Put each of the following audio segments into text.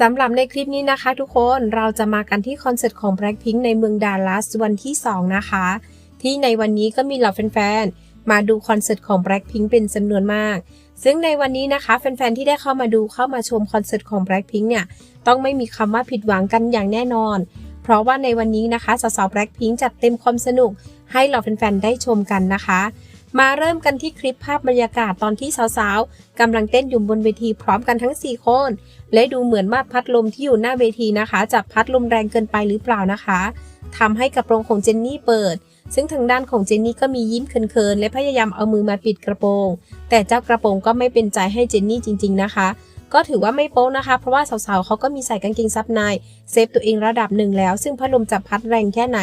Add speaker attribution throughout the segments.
Speaker 1: สำหรับในคลิปนี้นะคะทุกคนเราจะมากันที่คอนเสิร์ตของ Blackpink ในเมืองดัลลัสวันที่ 2 นะคะ ที่ในวันนี้ก็มีเหล่าแฟนๆ มาดูคอนเสิร์ตของ Blackpink เป็นจำนวนมาก ซึ่งในวันนี้นะคะแฟนๆ ที่ได้เข้ามาดูเข้ามาชมคอนเสิร์ตของ Blackpink เนี่ย ต้องไม่มีคำว่าผิดหวังกันอย่างแน่นอน เพราะว่าในวันนี้นะคะสาวๆ Blackpink จัดเต็มความสนุกให้เหล่าแฟนๆ ได้ชมกันนะคะ มาเริ่มกันที่คลิปภาพบรรยากาศตอนที่สาวๆกำลังเต้นอยู่บนเวทีพร้อมกันทั้ง 4 คน และดูเหมือนว่าพัดลมที่อยู่หน้าเวทีนะคะจะพัดลมแรงเกินไปหรือเปล่านะคะทำให้กระโปรงของเจนนี่เปิด ซึ่งทางด้านของเจนนี่ก็มียิ้มเขินๆและพยายามเอามือมาปิดกระโปรง แต่เจ้ากระโปรงก็ไม่เป็นใจให้เจนนี่จริง ๆนะคะ ก็ถือว่าไม่โป๊นะคะ เพราะว่าสาวๆเขาก็มีใส่กางเกงซับในเซฟตัวเองระดับหนึ่งแล้ว ซึ่งพัดลมจะพัดแรงแค่ไหน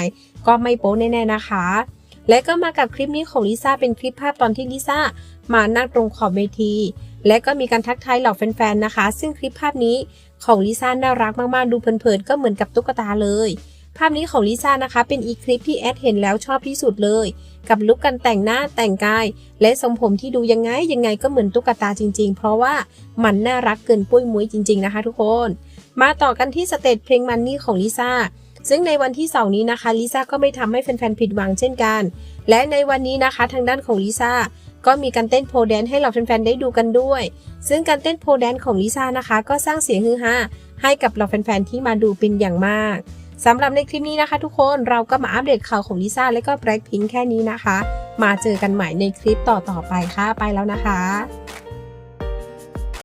Speaker 1: ก็ไม่โป๊แน่ๆนะคะ และก็มากับคลิปนี้ของลิซ่าเป็นคลิปภาพตอนที่ลิซ่ามานั่งตรงขอบเวที และก็มีการทักทายเหล่าแฟนๆนะคะ ซึ่งคลิปภาพนี้ของลิซ่าน่ารักมากๆ ดูเพลินๆก็เหมือนกับตุ๊กตาเลย ภาพนี้ของลิซ่านะคะ เป็นอีกคลิปที่แอดเห็นแล้วชอบที่สุดเลย กับลุคการแต่งหน้าแต่งกาย และทรงผมที่ดูยังไงยังไงก็เหมือนตุ๊กตาจริง ๆ เพราะว่ามันน่ารักเกินปุ้ยมุ้ยจริง ๆนะคะ ทุกคน มาต่อกันที่สเตจเพลงมันนี่ของลิซ่า ซึ่งในวันที่สองนี้นะคะลิซ่าก็ไม่ทำให้แฟนๆผิดหวังเช่นกัน และในวันนี้นะคะทางด้านของลิซ่าก็มีการเต้นโพแดนให้เหล่าแฟนๆได้ดูกันด้วย ซึ่งการเต้นโพแดนของลิซ่านะคะ ก็สร้างเสียงฮือฮาให้กับเหล่าแฟนๆที่มาดูเป็นอย่างมากสำหรับในคลิปนี้นะคะทุกคนเราก็มาอัปเดตข่าวของลิซ่าและก็แบล็คพิงแค่นี้นะคะ มาเจอกันใหม่ในคลิปต่อๆไปค่ะไปแล้วนะคะ